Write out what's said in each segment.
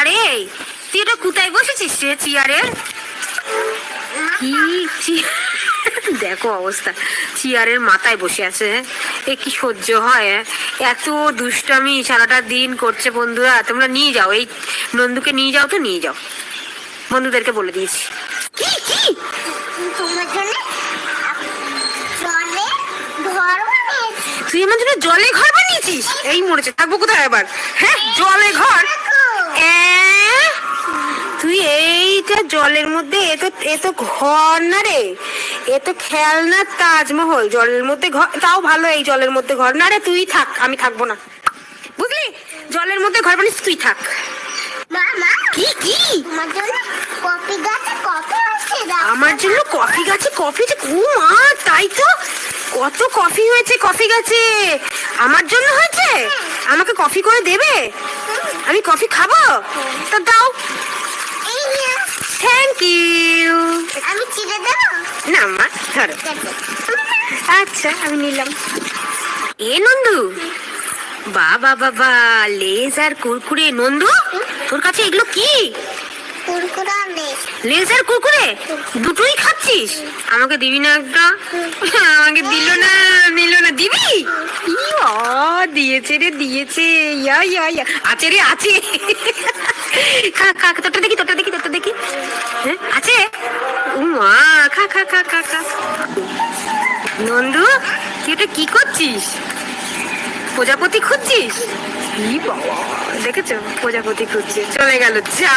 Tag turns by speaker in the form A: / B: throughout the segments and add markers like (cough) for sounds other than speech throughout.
A: আরে তুই এটা কোথায় বসেছিস রে চেয়ারে কি? দেখো অবস্থা চেয়ারের মাথায় বসে আছে? এ কি সহ্য হয়? এত দুষ্টামি সারাটা দিন করছে বন্ধুরা তোমরা নিয়ে যাও এই নন্দুকে নিয়ে যাও তো নিয়ে যাও। বন্ধুদেরকে বলে দিয়েছি। কি কি?
B: তোমার জন্য
A: তুই আমার জন্য জলে ঘর বানিয়েছিস? এই মরেছে থাকব কোথায় আবার? হ্যাঁ জলে ঘর? তুই এইটা জলের মধ্যে এ তো এ তো ঘর না রে। এ তো খেলনার তাজমহল জলের মধ্যে ঘর তাও ভালো এই জলের মধ্যে ঘর। না রে তুই থাক আমি থাকব না। বুঝলি? জলের মধ্যে ঘর বানিস তুই থাক। কি কি?
B: কফি গাছে কফি হচ্ছে
A: আমার জন্য কফি গাছে কফি যে ও মা তাই তো? কত কফি হয়েছে কফি গাছে। আমার জন্য হয়েছে? আমাকে কফি করে দেবে? আমি কফি খাব? তো দাও। থ্যাংক ইউ
B: আমি চিড়ে দেবো?
A: না মা ধরো। আচ্ছা আমি নিলাম। এ নন্দু। বাবা বাবা লেজ আর কুরকুরে নন্দু। তোর কাছে এগুলো কি? লেজ আর কুরকুরে দুটোই খাচ্ছিস? আমাকে দিবি না একটা? আমাকে দিল না, নিল না। দিবি? দিয়েছে রে, দিয়েছে। ইয়া ইয়া ইয়া। আছে রে, আছে। খা খা তোরটা দেখি তোরটা দেখি তোরটা দেখি। হ্যাঁ আছে? মা খা খা খা খা খা। নন্দু, তুই এটা কি করছিস? প্রজাপতি খুঁজছিস? ই বাবা দেখেছ? প্রজাপতি খুঁজছে। চলে গেল, যা।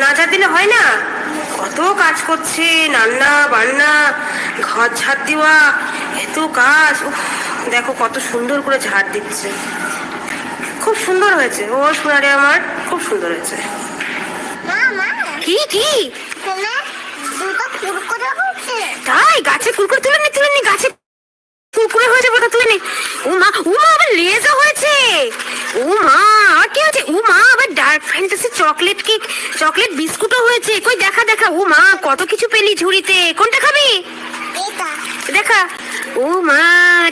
A: না ঝাড় দিলে হয় না? কত কাজ করছে রান্না বান্না ঘর ঝাড় দেওয়া এত কাজ। দেখো কত সুন্দর করে ঝাড় দিচ্ছে। খুব সুন্দর হয়েছে। ও সোনারে আমার খুব সুন্দর হয়েছে। কি কি? তাই? গাছে কুরকুরে তুলে নি তুলে নি গাছে কুরকুরে হয়েছে বোধ তুলে নি। ও মা ও মা আবার লেজও হয়েছে। ও মা কি ও মা আবার dark fantasy chocolate cake chocolate বিস্কুটও হয়েছে। কই দেখা দেখা। ও মা কত কিছু পেলি ঝুড়িতে? কোনটা খাবি? দেখা। ও মা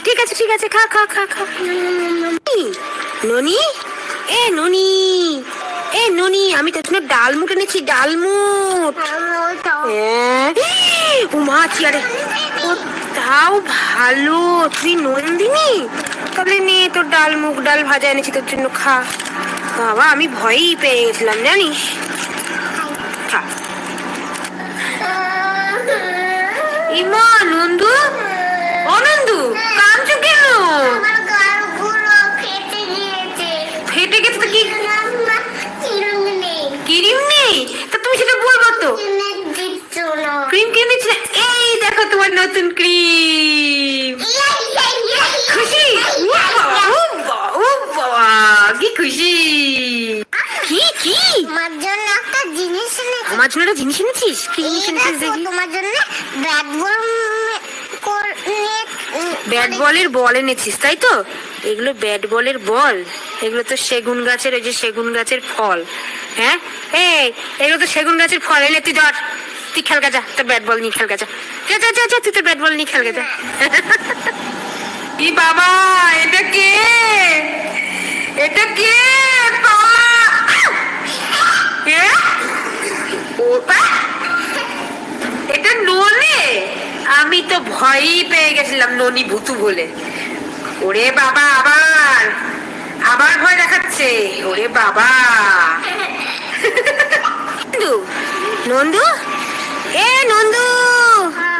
A: ঠিক আছে ঠিক আছে খা খা খা খা। ননি এ ননি এ ননি আমি তোর জন্য ডালমুট এনেছি ডালমুট হ্যাঁ। ও মা চেয়ারে। ও তাও ভালো। তুই নন্দিনী? তাহলে নে তোর ডাল মুগ ডাল ভাজা এনেছি তোর জন্য খা। বাবা আমি ভয়ই পেয়ে গেছিলাম জানিস? ইমা নন্দু? অনন্দু কাঁদছো কেন?
B: ফেটে
A: গেছে কি?
B: কিরম নেই।
A: তা তুমি সেটা বলব তো। ক্রিম কিনে দিচ্ছি? এই দেখো তোমার নতুন ক্রিম। খুশি? ও বাবা, ও বাবা, ও বাবা, কি খুশি। কি কি?
B: আমার জন্য একটা জিনিস এনেছি।
A: আমার জন্য একটা জিনিস এনেছিস? কি জিনিস এনেছিস
B: দেখি তোমার জন্য ব্যাট বল
A: ব্যাট বলের বল এনেছিস তাই তো? এগুলো ব্যাট বলের বল। এগুলো তো সেগুন গাছের ওই যে সেগুন গাছের ফল। হ্যাঁ? এই এগুলো তো সেগুন গাছের ফল। এনে তুই ধর। তুই খেল গা তোর ব্যাট বল নিয়ে খেল গা যা যা যা তুই তোর ব্যাট বল নিয়ে খেল গা যা (laughs) কি বাবা এটা কে? এটা কে! এটা নলে আমি তো ভয়ই পেয়ে গেছিলাম ননি ভুতু বলে। ওরে বাবা আবার! আবার ভয় দেখাচ্ছে। ওরে বাবা! নন্দু নন্দু? এ নন্দু!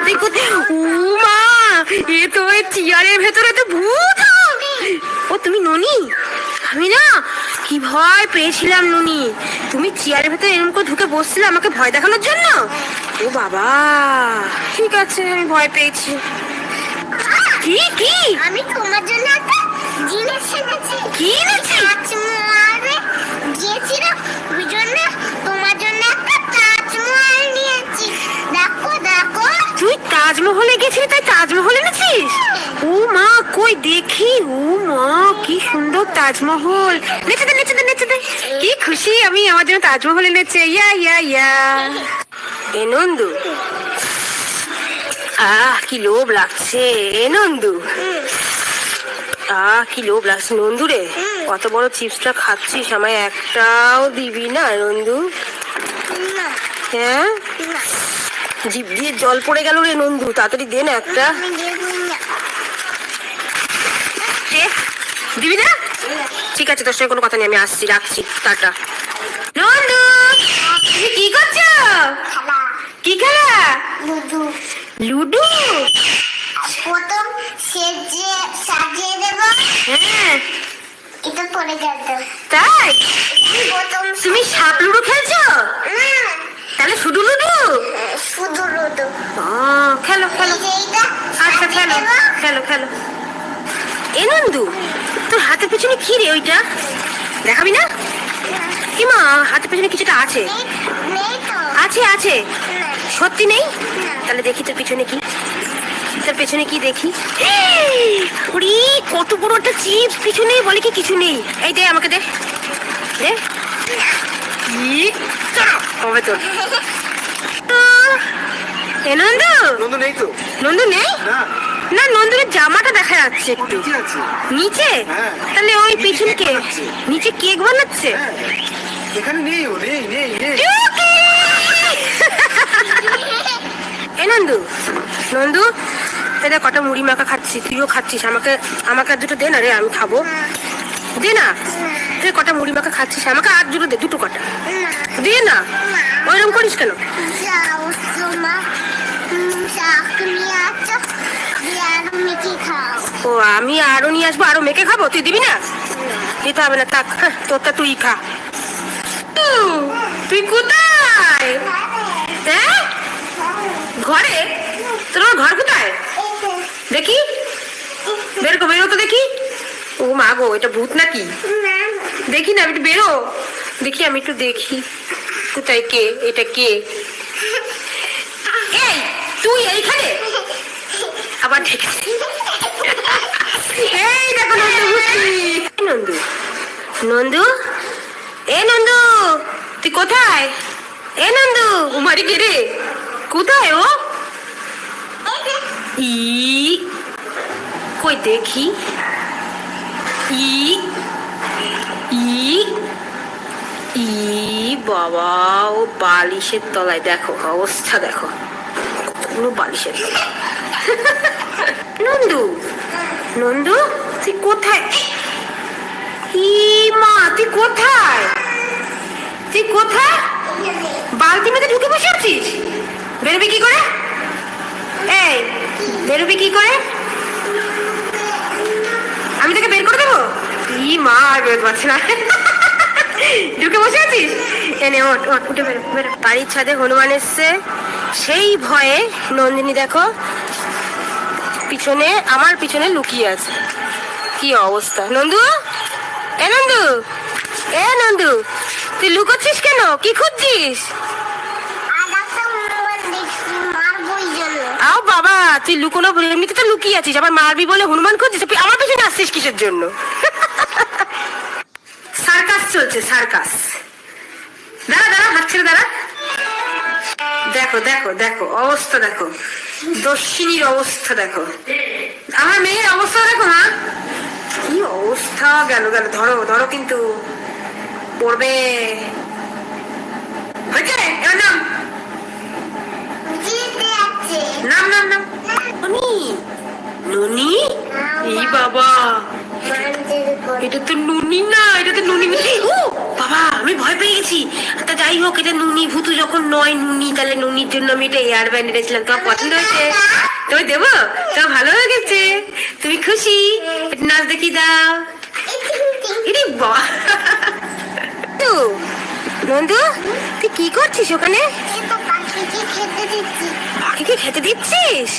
A: তুই কোথায়? মা! এ তো ওই চেয়ারের ভেতরে তো ভূত! ও তুমি ননি? আমি না কি ভয় পেয়েছিলাম নুনি। তুমি চেয়ারের ভেতরে এরকম করে ঢুকে বসছিলে আমাকে ভয় দেখানোর জন্য? ও বাবা ঠিক আছে আমি ভয় পেয়েছি। কি কি?
B: আমি তোমার জন্য একটা জিনিস এনেছি।
A: কি এনেছিস? তাজমহলে গেছিলি, তাই তাজমহল এনেছিস? ও মা কই দেখি? ও মা কি সুন্দর তাজমহল। নেচে দে নেচে দে নেচে দে। কি খুশি আমি, আমার জন্য তাজমহল এনেছে। ইয়া ইয়া ইয়া। এ নন্দু। আহ, কি লোভ লাগছে। এ নন্দু। আহ, কি লোভ লাগছে। নন্দু রে, কত বড় চিপসটা খাচ্ছিস? আমায় একটাও দিবি না, নন্দু? হ্যাঁ? জিভ দিয়ে জল পড়ে গেল রে নন্দু তাড়াতাড়ি দে না একটা।
B: দেবো না?
A: ঠিক আছে তোর সঙ্গে কোনো কথা নেই আমি আসছি রাখছি টাটা। নন্দু তুমি কি করছ? কি খেলা?
B: লুডু।
A: লুডো?
B: প্রথম সেজে সাজিয়ে দেবো।
A: হ্যাঁ।
B: এটা পরে গেল
A: তাই?
B: প্রথম
A: তুমি সাপ লুডু খেলছো?
B: না
A: তাহলে শুধু লুডো?
B: শুধু লুডু।
A: ও, খেলো খেলো। আচ্ছা খেলো খেলো। খেলো এ নন্দু তোর হাতের পেছনে কি রে ওইটা? দেখাবি না? কি মা হাতের পেছনে কিছুটা আছে? আছে আছে। সত্যি নেই? তাহলে দেখি তোর পিছনে কি। তোর পেছনে কি দেখি? ওরে কত বড় একটা চিপস পিছনে বলে কি কিছু নেই? এই দে আমাকে দে। দে। হবে তোর এ নন্দু?
C: নন্দু নেই তো।
A: নন্দু নেই?
C: না।
A: না জামাটা দেখা যাচ্ছে একটু।
C: নিচে হ্যাঁ।
A: তাহলে ওই পিছনে কে? নিচে কেক বানাচ্ছে?
C: হ্যাঁ। এখানে নেই ও নেই নেই নেই।
A: এ নন্দু নন্দু এটা কটা মুড়ি মাখা খাচ্ছি তুইও খাচ্ছিস আমাকে আমাকে আর দুটো দে না রে আমি খাব। দে না। তুই কটা মুড়ি মাখা খাচ্ছিস আমাকে আর দুটো দে দুটো কটা। দে না ওইরকম করিস কেন?
B: দিয়ে
A: ও আমি আরও নিয়ে আসব আরও মেখে খাব তুই দিবি না? দিতে হবে না থাক হ্যাঁ, তোরটা তুই খা। তুই কোথায়? হ্যাঁ? ঘরে? তোর ঘর কোথায়? দেখি। বের বেরো তো দেখি। ও মা গো এটা ভূত নাকি? দেখি না একটু বেরো। দেখি, আমি একটু দেখি কোথায় কে, এটা কে? এই, তুই এইখানে? আবার দেখেছি। এই দেখো নন্দু নন্দু। এ নন্দু, তুই কোথায়? এ নন্দু উমারি রে কোথায় ও? ই, কই দেখি। ই ই ই, বাবা, ও বালিশের তলায়, দেখো, অবস্থা দেখো। কতগুলো বালিশের নন্দু নন্দু, তুই কোথায়? ই, মা, তুই কোথায়? তুই কোথায়? বালতি মেতে ঢুকে বসে আছিস? বেরোবি কি করে? এই, বেরোবি কি করে? আমি তোকে বের করে দেবো? ই মা আর বেরোতে পারছি না ঢুকে বসে আছিস? এনে, ওঠ ওঠ, উঠে বেরো বেরো। বাড়ির ছাদে হনুমান এসছে। সেই ভয়ে, নন্দিনী দেখো, পিছনে, আমার পিছনে লুকিয়ে আছে। কি অবস্থা? নন্দু? এ নন্দু? এ নন্দু, তুই লুকোচ্ছিস কেন? কি খুঁজছিস? আও বাবা, তুই লুকোনো, এমনিতে তো লুকিয়ে আছিস। আবার মারবি বলে হনুমান খুঁজছিস? আমার পিছনে আসছিস কিসের জন্য? চলছে সার্কাস দাঁড়া দাঁড়া হাত ছেড়ে দাঁড়া। দেখো দেখো দেখো অবস্থা দেখো। দর্শিনীর অবস্থা দেখো। আমার মেয়ের অবস্থা দেখো হ্যাঁ কি অবস্থা গেল গেল। ধরো ধরো কিন্তু পড়বে। হয়েছে? এবার নাম। নাম নাম নাম। ননি? ননি? এই বাবা। এটা তো নুনি না, এটা তো নুনি ও, বাবা, আমি ভয় পেয়ে গেছি। তা যাই হোক, এটা নুনি ভূতু যখন নয় নুনি, তাহলে নুনির জন্য আমি এটা এয়ার ব্যান্ড এনেছিলাম তোমার পছন্দ হয়েছে? তুমি দেবো? তো ভালো হয়ে গেছে তুমি খুশি? নাচ দেখি দাও। তো নন্দু তুই কি করছিস ওখানে?
B: পাখিকে খেতে
A: দিচ্ছিস?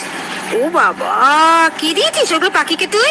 A: ও বাবা, কি দিয়েছিস ওগুলো পাখিকে তুই?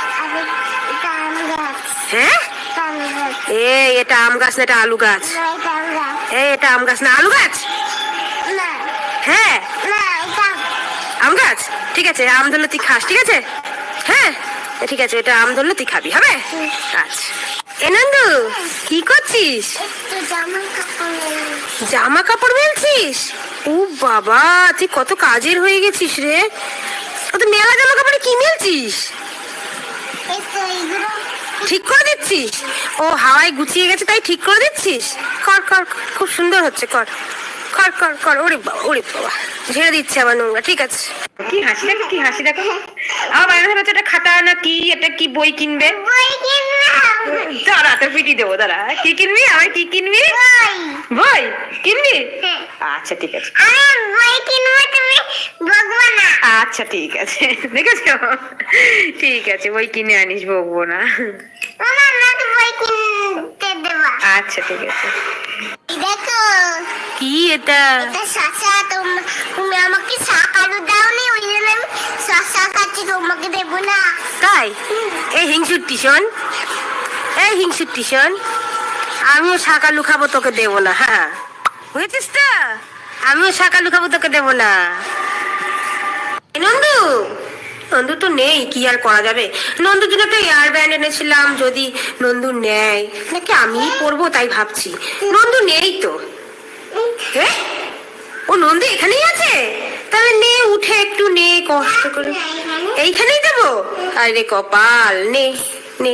A: হ্যাঁ?
B: গাছ
A: এটা আম গাছ না এটা আলু গাছ?
B: না এটা আম গাছ।
A: না আলু গাছ? হ্যাঁ? আম। গাছ? ঠিক আছে আম ধরলে তুই খাস ঠিক আছে? হ্যাঁ? ঠিক আছে এটা আম ধরলে তুই খাবি হবে? আচ্ছা। এ নন্দু কি করছিস?
B: জামা কাপড়
A: মেলছিস? ও বাবা তুই কত কাজের হয়ে গেছিস রে? ও তো মেলা জামা কাপড়ে কি মেলছিস? ঠিক করে দিচ্ছিস? ও হাওয়ায় গুছিয়ে গেছে, তাই ঠিক করে দিচ্ছিস? কর কর, খুব সুন্দর হচ্ছে, কর। কর কর কর ওরে বাবা ওরে বাবা। ঝেড়ে দিচ্ছে আবার নোংরা ঠিক আছে? কি হাসি দেখো কি হাসি দেখো। আমার বাইরে ধরে এটা খাতা না কি? এটা কি বই কিনবে? দাঁড়া তো পিটি দেবো দাঁড়া। কি কিনবি? আমার কি কিনবি?
B: বই।
A: কিনবি?
B: হ্যাঁ।
A: আচ্ছা ঠিক আছে।
B: বই কিনবো তুমি? বকবো না
A: আচ্ছা ঠিক আছে। দেখেছ? ঠিক আছে বই কিনে আনিস বকবো না
B: বই কিনতে দেবা।
A: আচ্ছা ঠিক আছে।
B: দেখো
A: কি এটা?
B: এটা শশা তোম- আমাকে শাকালু দাওনি ওই জন্য আমি শশা খাচ্ছি তোমাকে দেবো না।
A: তাই? এই হিংসুট্টি শোন। এই হিংসুট্টি শোন। আমিও শাকালু খাব তোকে দেবো না। হ্যাঁ বুঝেছিস তো? আমিও শাকালু খাব তোকে দেবো না। নন্দু! নন্দু তো নেই কি আর করা যাবে? নন্দুর জন্য একটা এয়ার ব্যান্ড এনেছিলাম যদি নন্দু নেয়। নাকি আমি পরবো তাই ভাবছি। নন্দু নেই তো। এ? ও নন্দু এখানেই আছে? তাহলে নে উঠে একটু নে কষ্ট করে। এইখানেই দেবো আরে কপাল নে নে।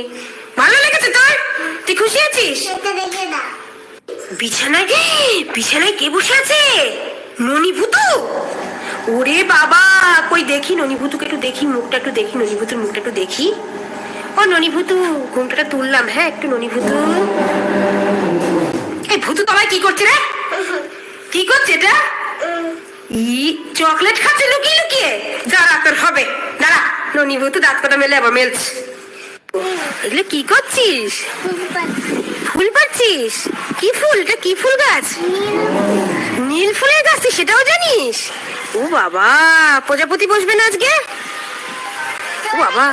A: ভালো লেগেছে তোর? তুই খুশি আছিস? বিছানায় বিছানায় কে বসে আছে? ননিভূতু? ওরে বাবা কই দেখি ননিভূতুকে একটু দেখি মুখটা একটু দেখি ননিভূতুর মুখটা একটু দেখি। ও ননিভূতু ঘুমটাটা তুললাম হ্যাঁ একটু ননিভূতু। এই ভূতু তোমায় কি করছে রে? কি করছে এটা? ই, চকলেট খাচ্ছে লুকিয়ে লুকিয়ে। দাঁড়া তোর হবে। দাঁড়া ননিভূতু দাঁত কটা মেলে, আবার মেলছে। এগুলো কি করছিস? ফুল পাচ্ছিস কি ফুল? এটা কি ফুল গাছ? নীল ফুলের গাছ সেটাও জানিস? ও বাবা, প্রজাপতি বসবে না আজকে? ও বাবা,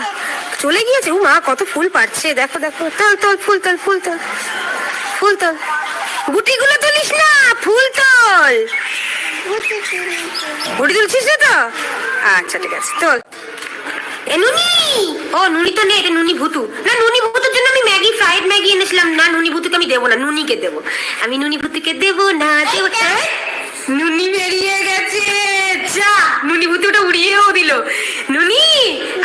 A: চলে গিয়েছে। ও মা, কত ফুল পাচ্ছে দেখো দেখো, তল তল, ফুল তল ফুল তল, ফুল, তোল। গুটিগুলো তুলিস না ফুল তোল। গুটি তুলছিস না তো? আচ্ছা ঠিক আছে তোল। এ নুনি! ও নুনি তো নেই এটা নুনি ভুতু। না নুনি ভুতুর জন্য আমি ম্যাগি ফ্রাইড ম্যাগি এনেছিলাম। না নুনি ভুতুকে আমি দেবো না নুনিকে দেবো। আমি নুনি ভুতুকে দেবো না দেবো না। নুনি বেরিয়ে গেছে। যা! নুনি ভুতুটা উড়িয়েও দিল। নুনি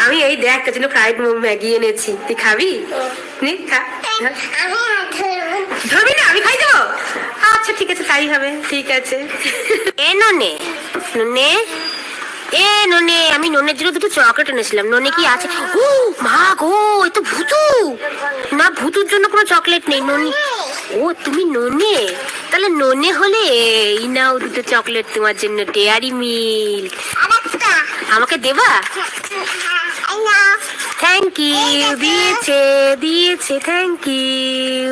A: আমি এই দেখ তোর জন্য ফ্রাইড ম্যাগি এনেছি। তুই খাবি? খা খা।
B: আমি আর ধরবো
A: ধরবি না আমি খাই দেবো আচ্ছা ঠিক আছে, তাই হবে, ঠিক আছে। এ ননে ননে, এ ননে, আমি ননের জন্য দুটো চকলেট এনেছিলাম, ননে কি আছে? ও, মা গো, এ তো ভুতু। না, ভুতুর জন্য কোনো চকলেট নেই, ননি ও, তুমি ননে? তাহলে ননে হলে এই নাও দুটো চকলেট তোমার জন্য, ডেয়ারি
B: আরেকটা
A: আমাকে দেবা? থ্যাংক ইউ দিয়েছে দিয়েছে থ্যাংক ইউ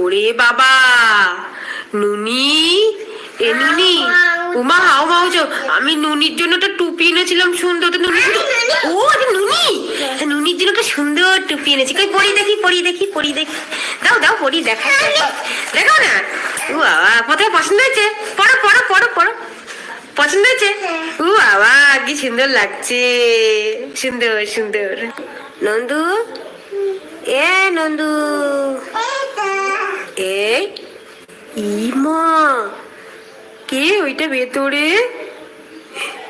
A: ওরে বাবা। নুনি? এ নুনি, উমা, হাও মাউছো আমি নুনির জন্য একটা টুপি এনেছিলাম সুন্দর, তো নুনি ও নুনি? নুনির জন্য একটা সুন্দর টুপি এনেছি। কই, পরি দেখি পরি দেখি পরি দেখি। দাও দাও, পরি, দেখা দেখো না ও, বাবা, কোথায় পছন্দ হয়েছে? পড়ো পড়ো পড়ো পড়ো। পছন্দ হয়েছে? ও, বাবা, কি সুন্দর লাগছে। সুন্দর সুন্দর। নন্দু? এ, নন্দু। ইমা কে ওইটা ভেতরে?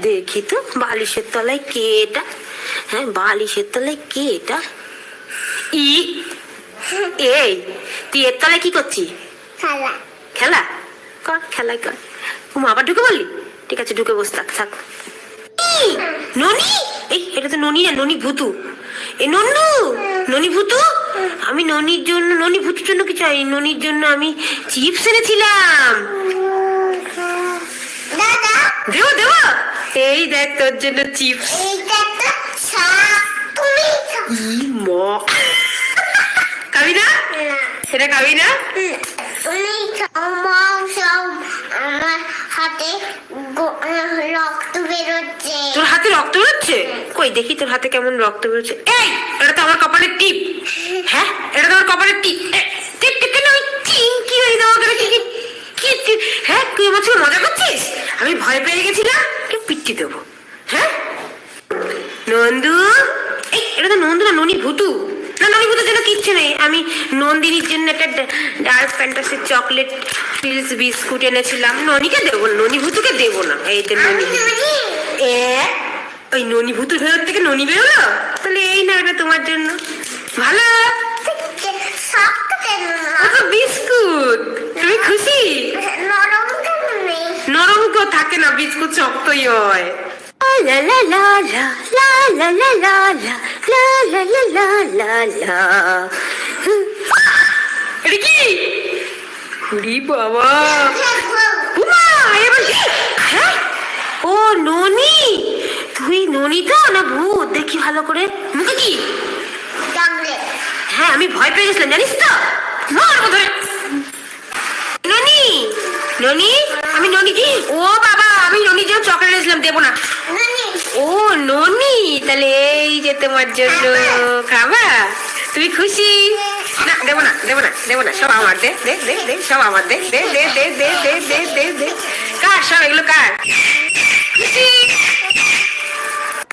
A: দেখি তো বালিশের তলায় কে এটা হ্যাঁ বালিশের তলায় কে এটা ই এই তুই এর তলায় কি করছিস?
B: খালা।
A: খেলা? কর খেলাই কর। ও আবার ঢুকে বললি ঠিক আছে ঢুকে বস থাক থাক। ননি? এই এটা তো ননি না ননি ভুতু। এ নন্নু? ননি ভুতু? আমি ননির জন্য ননি ভুতুর জন্য কিছু আনি ননির জন্য আমি চিপস এনেছিলাম। দেবো দেবো। এই দেখ তোর জন্য চিপস। খাবি না? এটা খাবি না?
B: আমার হাতে রক্ত বেরোচ্ছে।
A: তোর হাতে রক্ত বেরোচ্ছে? কই দেখি তোর হাতে কেমন রক্ত বেরোচ্ছে। এই এটা তো আমার কপালের টিপ। হ্যাঁ এটা তো আমার কপালের টিপ। টিপ টিপ কেন? ওই চিংকি হয়ে দেওয়া করে কি কি- হ্যাঁ তুই আমার সঙ্গে মজা করছিস? আমি ভয় পেয়ে গেছিলাম কি পিট্টি দেবো। হ্যাঁ? নন্দু? এই এটা তো নন্দু না ননি ভুতু। না ননি ভুতুর জন্য কিচ্ছু নেই আমি নন্দিনীর জন্য একটা dark fantasy chocolate fills biscuit এনেছিলাম ননিকে দেবো না ননি ভুতুকে দেবো না এই তো ননি এ ওই ননি ভুতুর থেকে ননি বেরোলো তাহলে এই না এটা তোমার জন্য ভালো বিস্কুট তুমি খুশি
B: নরম
A: তো থাকে না বিস্কুট শক্তই হয় লা লা লা লা লা লা লা লা লা লা লা লা লা। লা এটা কি উরি বাবা। উমা এবার? হ্যাঁ? ও ননি? তুই ননি তো না ভূত? দেখি ভালো করে। মুখে কি? হ্যাঁ আমি ভয় পেয়ে গেছিলাম জানিস তো? মারবো ধরে ননি? ননি? আমি ননি ও বাবা আমি ননি যে চকলেট এনেছিলাম দেবো না। ও ননি তাহলে এই যে তোমার জন্য খাবা তুমি খুশি না দেবো না দেবো না দেবো না সব আমার দে দে দে দে সব আমার দে দে দে দে দে দে দে দে দে কার সব এগুলো কার খুশি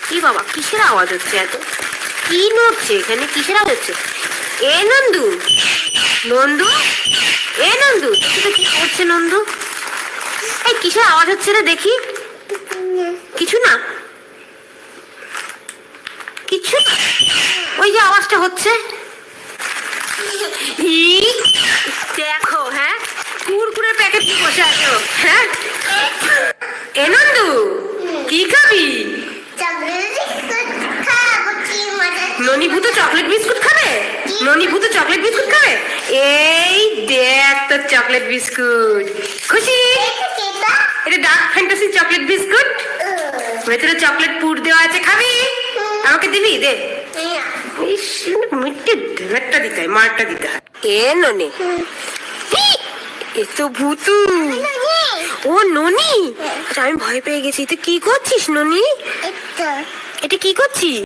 A: কি বাবা কিসের আওয়াজ হচ্ছে এত কি নড়ছে এখানে কিসের আওয়াজ হচ্ছে এ নন্দু নন্দু এ নন্দু এটা কি করছে নন্দু এই কিসের আওয়াজ হচ্ছে রে দেখি কিছু না কিছু? ওই যে আওয়াজটা হচ্ছে। দেখো হ্যাঁ? কুরকুরের প্যাকেট নিয়ে বসে আছো হ্যাঁ? এ নন্দু, কি খাবি?
B: চকলেট খাব কি মজা
A: ননি ভূত চকলেট বিস্কুট খাবে? ননি ভূত চকলেট বিস্কুট খাবে? এই দেখ তোর চকলেট বিস্কুট। খুশি? এটা ডার্ক ফ্যান্টাসি চকলেট বিস্কুট? ভেতরে চকলেট পুর দেওয়া আছে, খাবি? আমাকে দিবি? দে। মিট্টে দিতে হয় মারটা দিতে হয়। এ ননি। এ তো ভূতু। ও ননি। আচ্ছা, আমি ভয় পেয়ে গেছি। তুই কি করছিস ননি? এটা কি করছিস?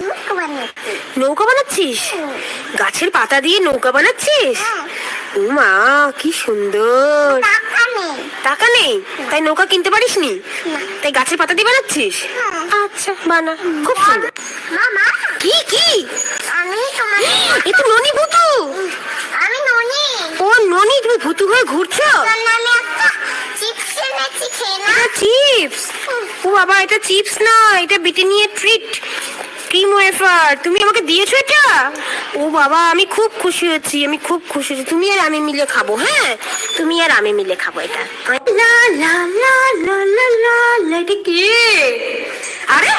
A: নৌকা বানাচ্ছিস? গাছের পাতা দিয়ে নৌকা বানাচ্ছিস? উমা কি সুন্দর।
B: টাকা নেই।
A: টাকা নেই তাই নৌকা কিনতে পারিস নি। তাই গাছের পাতা দিয়ে বানাচ্ছিস? আচ্ছা বানা খুব সুন্দর
B: মামা
A: কি কি
B: আমি তোমার
A: এ তো ননি ভুতু
B: আমি ননি
A: ও ননি তুমি ভুতু হয়ে ঘুরছো
B: আমি একটা চিপস এনেছি খেয়ে না
A: চিপস ও বাবা এটা চিপস না এটা ব্রিটানিয়া ট্রিট ক্রিম ওয়েফার তুমি আমাকে দিয়েছ এটা ও বাবা আমি খুব খুশি হয়েছি আমি খুব খুশি হয়েছি তুমি আর আমি মিলে খাব হ্যাঁ তুমি আর আমি মিলে খাব এটা লা লা লা লা লা লা লা এটা কে আরে,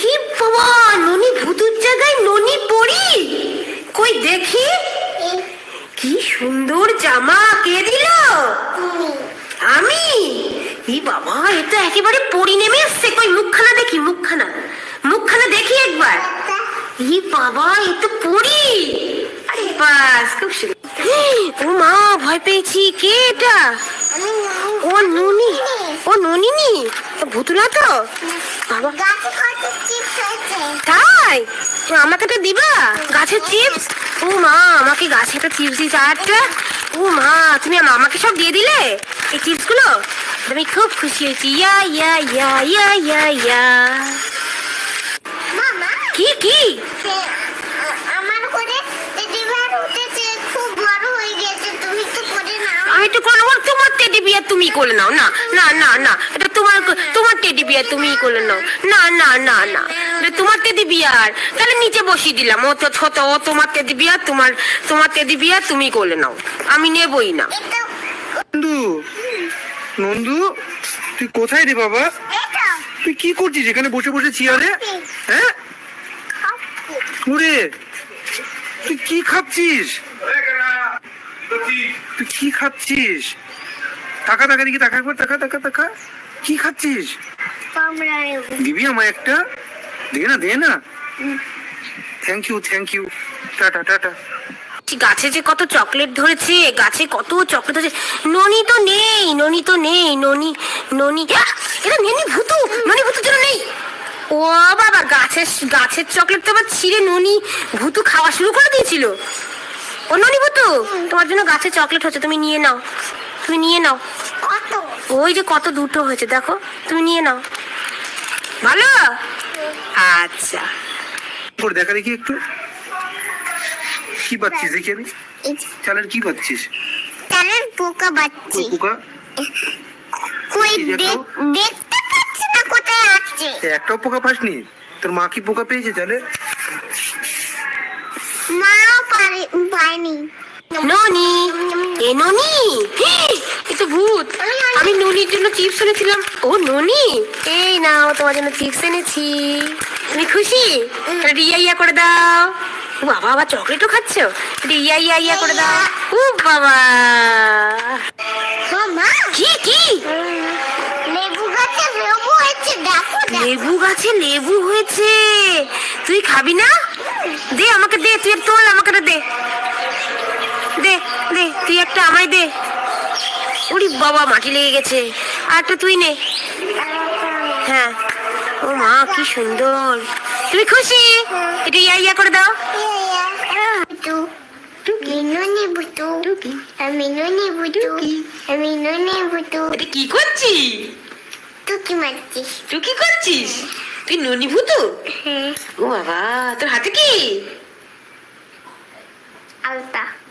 A: কি বাবা, ননি ভুতুর জায়গায় ননি পড়ি? কই দেখি। কি সুন্দর জামা কে দিল? আমি? ই বাবা এটা একেবারে পরি নেমে এসছে কই মুখখানা দেখি, মুখখানা। মুখখানা দেখি একবার। ই বাবা, এ তো পরি আরে বাস, খুব সুন্দর। ও মা, ভয় পেয়েছি। কে এটা? ও নুনি, ও ননিনি? ভুতুলা তো? তাই? আমাকে তো দিবা? গাছের চিপস ও মা আমাকে গাছে একটা চিপস দিয়েছে আটটা ও মা তুমি আমাকে সব দিয়ে দিলে? এই চিপসগুলো? আমি খুব খুশি হয়েছি। ইয়া ইয়া ইয়া ইয়া ইয়া ইয়া। কি কি? আমি তো কোনো তোমার টেডি বিয়ার তুমি করে নাও। না না না না এটা তোমার তোমার টেডি বিয়ার তুমি করে নাও। না না না না। তোমার টেডি বিয়ার তাহলে নিচে বসিয়ে দিলাম। ও ছোট ও তোমার টেডি বিয়ার তোমার তোমার টেডি বিয়ার তুমি করে নাও। আমি নেবই না।
C: নন্দু নন্দু, তুই কোথায় রে বাবা? তুই কি করছিস এখানে বসে বসে চেয়ারে? হ্যাঁ? ওরে, তুই কি খাচ্ছিস? তুই কি খাচ্ছিস? টাকা টাকা দিকে টাকা একবার টাকা টাকা টাকা কি খাচ্ছিস? দিবি আমায় একটা? দে না দে না। Thank you thank you tata tata.
A: গাছে যে কত চকলেট ধরেছে গাছে কত চকলেট ধরেছে। ননি তো নেই ননি তো নেই ননি ননি! এটা নেনি ভুতু ননি ভুতুর যেন নেই। ও বাবা গাছের গাছের চকলেট তো আবার ছিঁড়ে ননি ভুতু খাওয়া শুরু করে দিয়েছিল। ও ননি ভুতু তোমার জন্য গাছে চকলেট হচ্ছে তুমি নিয়ে নাও তুমি নিয়ে নাও।
B: কত?
A: ওই যে কত দুটো হয়েছে দেখো তুমি নিয়ে নাও। ভালো? আচ্ছা।
C: করে দেখা দেখি একটু। কি পাচ্ছিস দেখি আমি? চালের কি পাচ্ছিস?
B: তারের পোকা বাচ্চি
C: পোকা?
B: কই দেখতে পাচ্ছি না কোথায় আছে।
C: একটাও পোকা পাসনি? তোর মা কি পোকা পেয়েছে চালে?
B: মাও পারে পায়নি।
A: ননি এ ননি। এ তো ভূত। আমি ননির জন্য চিপস এনেছিলাম। ও ননি? এই নাও তোমার জন্য চিপস এনেছি। তুমি খুশি? তাহলে ইয়া করে দাও। ও বাবা আবার চকলেটও খাচ্ছ? একটু ইয়া ইয়া করে দাও। ও বাবা।
B: মামা
A: কি কি?
B: লেবু গাছে লেবু হয়েছে দেখো
A: লেবু গাছে লেবু হয়েছে। তুই খাবি না? দে আমাকে দে তুই তোল আমাকে দে। দে দে তুই একটা আমায় দে। ওরে বাবা মাটি লেগে গেছে। আর একটা তুই নে। হ্যাঁ। ও মা কি সুন্দর। তুমি খুশি? একটু ইয়া ইয়া করে দাও। এটা কি করছিস?
B: তুই কি মারছিস।
A: তুই কি করছিস? তুই ননি ভূতু?
B: হ্যাঁ।
A: ও বাবা তোর হাতে কি?
B: আলতা।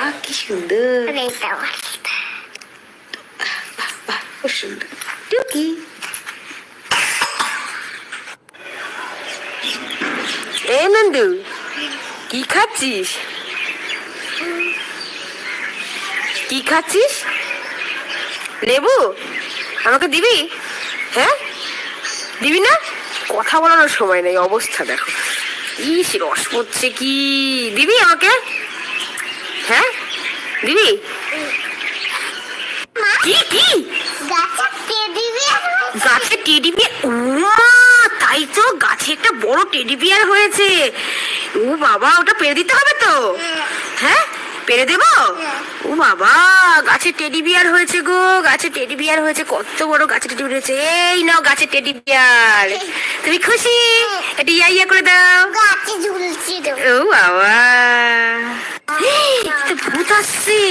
A: বাবা কি সুন্দর
B: রেটা
A: বাহ খুব সুন্দর টুকি এ নন্দু কি খাচ্ছিস কি খাচ্ছিস লেবু আমাকে দিবি? হ্যাঁ? দিবি না? কথা বলানোর সময় নেই অবস্থা দেখো। ইস রস পড়ছে কি? দিবি আমাকে? দিবি কি কি?
B: গাছে টেডি বিয়ার
A: তাই তো গাছে একটা বড় টেডি বিয়ার হয়েছে। ও বাবা ওটা পেরে দিতে হবে তো? হ্যাঁ। পেরে দেব? ও বাবা গাছে টেডি বিয়ার হয়েছে গো গাছে টেডি বিয়ার হয়েছে কত বড় গাছে টেডি বিয়ার হয়েছে। এই নাও গাছে টেডি বিয়ার তুমি খুশি? এটা ইয়া ইয়া করে দাও।
B: গাছে ঝুলছিল।
A: ও বাবা। আসছে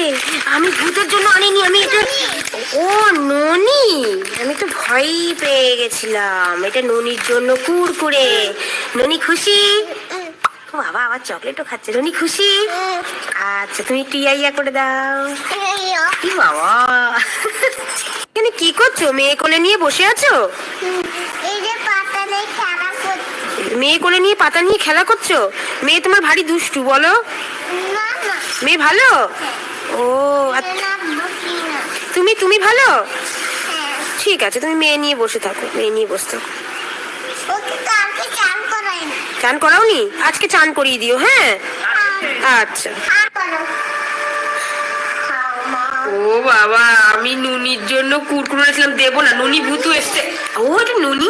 A: আমি ভূতের জন্য আনিনি আমি এটা ও ননি? আমি তো ভয়ই পেয়ে গেছিলাম। এটা ননির জন্য কুড়কুড়ে ননি খুশি? ও বাবা আবার চকলেটও খাচ্ছে। ননি খুশি? আচ্ছা তুমি একটু ইয়া ইয়া করে দাও। কি বাবা? এখানে কি করছ? মেয়ে কোলে নিয়ে বসে আছো? মেয়ে কোলে নিয়ে পাতা নিয়ে খেলা করছ? মেয়ে তোমার ভারী দুষ্টু বলো। মেয়ে ভালো? ও আচ্ছা, তুমি তুমি ভালো?
B: হ্যাঁ
A: ঠিক আছে তুমি মেয়ে নিয়ে বসে থাকো মেয়ে নিয়ে বসে থাকো।
B: চান
A: করাওনি? আজকে চান করিয়ে দিও হ্যাঁ? আচ্ছা।
B: করো। খাও মা।
A: ও বাবা আমি নুনির জন্য কুরকুরে রেখেছিলাম দেবো না নুনি ভূতু এসছে। ও এটা নুনি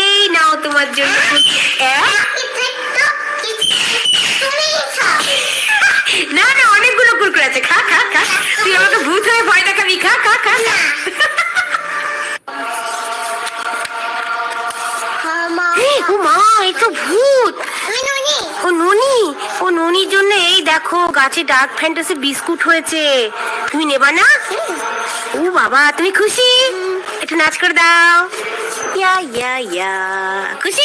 A: এই নাও তোমার জন্য অ্যাঁ? না না অনেকগুলো কুরকুরে আছে খা খা খা। তুই আমাকে ভূত হয়ে ভয় দেখাবি। খা খা খা। ও মা এই তো ভূত। ও ননি ও ননির জন্য এই দেখো গাছে ডার্ক ফ্যান্টাসি বিস্কুট হয়েছে। তুমি নেবা না? ও বাবা তুমি খুশি? একটু নাচ করে দাও। ইয়া ইয়া ইয়া। খুশি?